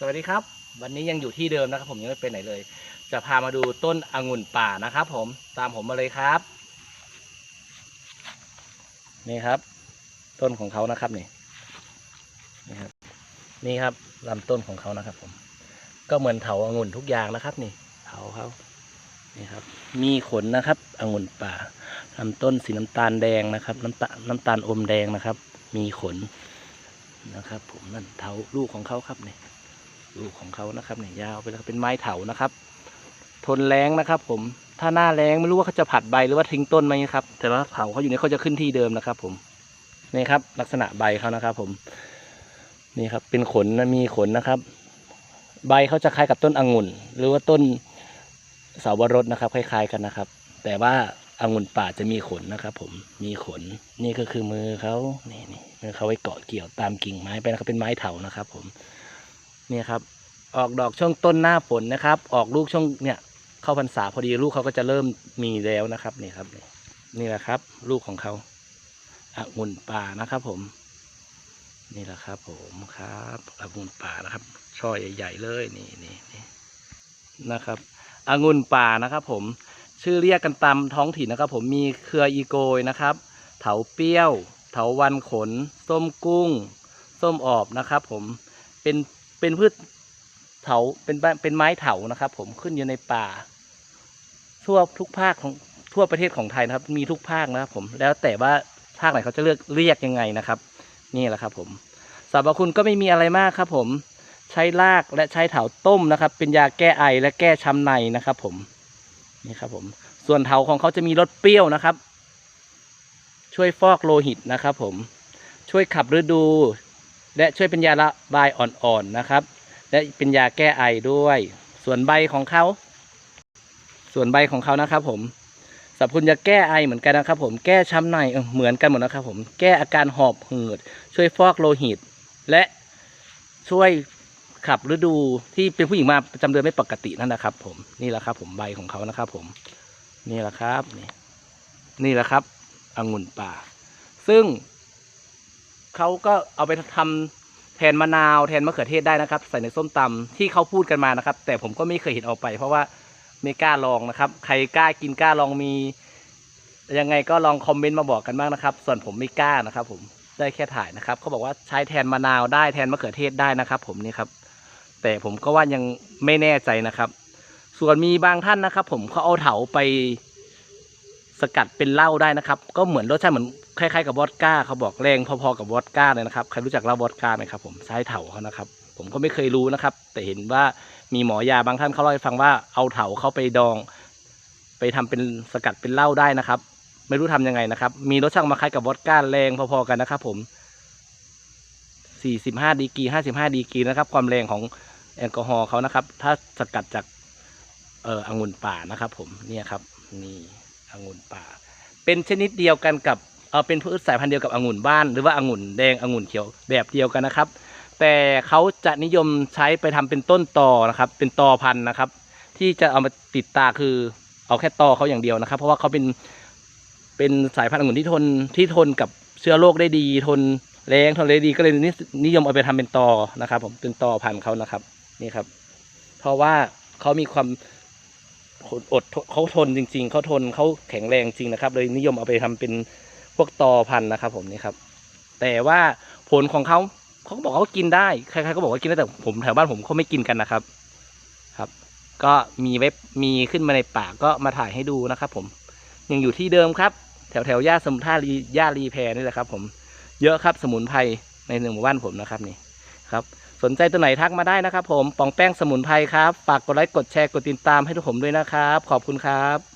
สวัสดีครับ วันนี้ยังอยู่ที่เดิมนะครับ ผมยังไม่ไปไหนเลย จะพามาดูต้นองุ่นป่านะครับ ผมตามผมมาเลยครับ นี่ครับ ต้นของเขานะครับนี่นี่ครับ นี่ครับลำต้นของเขานะครับ ผม ก็เหมือนเถาองุ่นทุกอย่างนะครับ นี่เถาเขานี่ครับ มีขนนะครับองุ่นป่าลำต้นสีน้ำตาลแดงนะครับ น้ำตาลน้ำตาลอมแดงนะครับ มีขนนะครับ ผมนั่นเถาลูกของเขาครับนี่ ลูกของเขานะครับเนี่ยยาวไปแล้วเป็นไม้เถานะครับ ทนแรงนะครับ ผมถ้าหน้าแรงไม่รู้ว่าเขาจะผัดใบหรือว่าทิ้งต้นไหมครับ แต่ว่าเถาเขาอยู่เนี่ยเขาจะขึ้นที่เดิมนะครับ ผมนี่ครับ ลักษณะใบเขานะครับ ผม นี่ครับ เป็นขนนะมีขนนะครับ ใบเขาจะคล้ายกับต้นองุ่น หรือว่าต้นเสาวรสนะครับ คล้าย ๆกันนะครับ แต่ว่าองุ่นป่าจะมีขนนะครับ ผมมีขน นี่ก็คือมือเขานี่นี่มือเขาไว้เกาะเกี่ยวตามกิ่งไม้ไปนะครับเป็นไม้เถานะครับ ผม นี่ครับ ออกดอกช่วงต้นหน้าฝนนะครับ ออกลูกช่วงเนี่ยเข้าพรรษาพอดีลูกเขาก็จะเริ่มมีแล้วนะครับนี่ครับนี่นี่แหละครับ ลูกของเขาองุ่นป่านะครับ ผม นี่แหละครับ ผมครับองุ่นป่านะครับ ช่อใหญ่ๆเลยนี่นี่นี่นะครับองุ่นป่านะครับ ผมชื่อเรียกกันตามท้องถิ่นนะครับ ผมมีเครืออีโกยนะครับ เถาเปี้ยว เถาวันขน ส้มกุ้ง ส้มออบนะครับ ผมเป็น เป็นพืชเถาเป็นเป็นไม้เถานะครับ ผมขึ้นอยู่ในป่า ทั่วทุกภาคของทั่วประเทศของไทยนะครับ มีทุกภาคนะครับ ผมแล้วแต่ว่าภาคไหนเขาจะเลือกเรียกยังไงนะครับ นี่แหละครับ ผมสรรพคุณก็ไม่มีอะไรมากครับ ผมใช้รากและใช้เถาต้มนะครับ เป็นยาแก้ไอและแก้ช้ำในนะครับ ผมนี่ครับ ผม ส่วนเถาของเขาจะมีรสเปรี้ยวนะครับ ช่วยฟอกโลหิตนะครับ ผมช่วยขับฤดู และช่วยเป็นยาระบายอ่อนๆนะครับ และเป็นยาแก้ไอด้วย ส่วนใบของเขา ส่วนใบของเขานะครับ ผมสรรพคุณจะแก้ไอเหมือนกันนะครับ ผมแก้ช้ำในเออเหมือนกันหมดนะครับ ผมแก้อาการหอบหืด ช่วยฟอกโลหิต และช่วยขับฤดูที่เป็นผู้หญิงมาประจำเดือนไม่ปกตินั่นนะครับ ผมนี่แหละครับ ผมใบของเขานะครับ ผมนี่แหละครับนี่นี่แหละครับองุ่นป่า ซึ่ง เขาก็เอาไปทำแทนมะนาวแทนมะเขือเทศได้นะครับ ใส่ในส้มตำที่เขาพูดกันมานะครับ แต่ผมก็ไม่เคยเห็นเอาไป เพราะว่าไม่กล้าลองนะครับ ใครกล้ากินกล้าลองมียังไงก็ลองคอมเมนต์มาบอกกันบ้างนะครับ ส่วนผมไม่กล้านะครับ ผมได้แค่ถ่ายนะครับเขาบอกว่าใช้แทนมะนาวได้แทนมะเขือเทศได้นะครับ ผมนี่ครับ แต่ผมก็ว่ายังไม่แน่ใจนะครับ ส่วนมีบางท่านนะครับ ผมเขาเอาเถาไปสกัดเป็นเหล้าได้นะครับ ก็เหมือนรสชาติเหมือน คล้ายๆกับวอดก้าเขาบอกแรงพอๆกับวอดก้าเลยนะครับใครรู้จักเหล้าวอดก้าไหมครับผมใช้เถาเขานะครับ ผมก็ไม่เคยรู้นะครับ แต่เห็นว่ามีหมอยาบางท่านเขาเล่าให้ฟังว่าเอาเถาเขาไปดอง ไปทำเป็นสกัดเป็นเหล้าได้นะครับ ไม่รู้ทำยังไงนะครับ มีรสชาติมาคล้ายกับวอดก้าแรงพอๆกันนะครับ ผม 45ดีกรี55ดีกรีนะครับ ความแรงของแอลกอฮอล์เขานะครับ ถ้าสกัดจากเอ่อองุ่นป่านะครับ ผมเนี่ยครับ นี่องุ่นป่า เป็นชนิดเดียวกันกับ เออเป็นพืชสายพันธุ์เดียวกับองุ่นบ้าน หรือว่าองุ่นแดงองุ่นเขียวแบบเดียวกันนะครับ แต่เขาจะนิยมใช้ไปทำเป็นต้นตอนะครับ เป็นตอพันธุ์นะครับ ที่จะเอามาติดตาคือเอาแค่ตอเขาอย่างเดียวนะครับ เพราะว่าเขาเป็นเป็นสายพันธุ์องุ่นที่ทนที่ทนกับเชื้อโรคได้ดี ทนแรงทนได้ดีก็เลยนินิยมเอาไปทำเป็นตอนะครับ ผมเป็นตอพันธุ์เขานะครับนี่ครับ เพราะว่าเขามีความอดเขาทนจริง ๆเขาทนเขาแข็งแรงจริงนะครับ เลยนิยมเอาไปทำเป็น พวกตอพันธุ์นะครับ ผมนี่ครับ แต่ว่าผลของเขาเขาก็บอกเขากินได้ใครๆก็บอกว่ากินได้แต่ผมแถวบ้านผมเขาไม่กินกันนะครับ ครับ ก็มีเว็บมีขึ้นมาในป่าก็มาถ่ายให้ดูนะครับ ผมยังอยู่ที่เดิมครับ แถวแถวย่าสมุนท่ารีย่ารีแพรนี่แหละครับ ผมเยอะครับสมุนไพรในหนึ่งหมู่บ้านผมนะครับนี่ครับ สนใจตัวไหนทักมาได้นะครับ ผมปองแป้งสมุนไพรครับ ฝากกดไลค์กดแชร์กดติดตามให้ทุกผมด้วยนะครับ ขอบคุณครับ